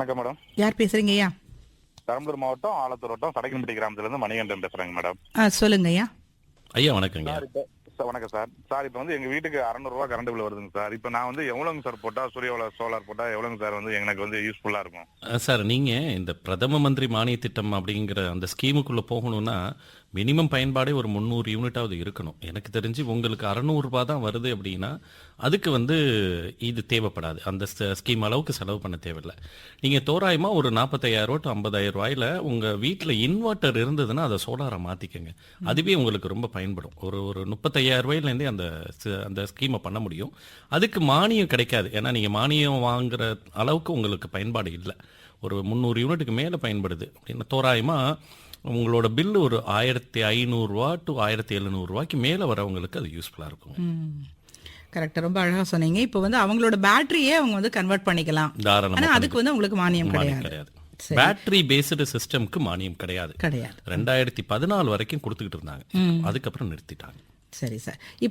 வணக்கம் மேடம். யார் பேசுறீங்க ஐயா? பெரம்பலூர் மாவட்டம் ஆலத்தூர் வட்டம் சடைக்கன்பட்டி கிராமத்துல இருந்து மணிகண்டன் பேசுறேங்க மேடம். ஆ சொல்லுங்க ஐயா. ஐயா வணக்கங்க. சார் இப்போ சார் வணக்கம் சார். சார் இப்போ வந்து எங்க வீட்டுக்கு 600 ரூபாய் கரண்ட் பில் வருதுங்க சார். இப்போ நான் வந்து எவ்வளோங்க சார் போட்டா சூரிய சோலார் போட்டா எவ்வளோங்க சார் வந்து எனக்கு வந்து யூஸ்ஃபுல்லா இருக்கும்? அஹ் சார் நீங்க இந்த பிரதம மந்திரி மானிய திட்டம் அப்படிங்கிற அந்த ஸ்கீமுக்குள்ள போகணும்னா மினிமம் பயன்பாடே ஒரு முந்நூறு யூனிட்டாவது இருக்கணும். எனக்கு தெரிஞ்சு உங்களுக்கு அறநூறுபா தான் வருது அப்படின்னா அதுக்கு வந்து இது தேவைப்படாது. அந்த ஸ்கீம் அளவுக்கு செலவு பண்ண தேவையில்லை. நீங்கள் தோராயமாக ஒரு நாற்பத்தையாயிரம் டு ஐம்பதாயிரம் ரூபாயில் உங்கள் வீட்டில் இன்வெர்ட்டர் இருந்ததுன்னா அதை சோலாரை மாற்றிக்கோங்க அதுவே உங்களுக்கு ரொம்ப பயன்படும். ஒரு ஒரு முப்பத்தையாயிரம் ரூபாயிலேருந்தே அந்த அந்த ஸ்கீமை பண்ண முடியும். அதுக்கு மானியம் கிடைக்காது. ஏன்னா நீங்கள் மானியம் வாங்குற அளவுக்கு உங்களுக்கு பயன்பாடு இல்லை. ஒரு முந்நூறு யூனிட்டுக்கு மேலே பயன்படுது. அப்படின்னு தோராயமாக உங்களோட பில்லு ஒரு ஆயிரத்தி ஐநூறுரூவா டு ஆயிரத்தி எழுநூறுவாய்க்கு மேலே வரவங்களுக்கு அது யூஸ்ஃபுல்லாக இருக்கும் கரெக்டாக ரொம்ப அழகா சொன்னீங்க. இப்போ வந்து அவங்களோட பேட்டரியே அவங்க வந்து கன்வெர்ட் பண்ணிக்கலாம். தாராளமா ஆனா அதுக்கு வந்து உங்களுக்கு மானியம் கிடையாது. பேட்டரி பேஸ்டு சிஸ்டம்க்கு மானியம் கிடையாது. கிடையாது. ரெண்டாயிரத்தி பதினாலு வரைக்கும் கொடுத்துக்கிட்டு இருந்தாங்க. அதுக்கப்புறம் நிறுத்திட்டாங்க. சரி சார். இப்போ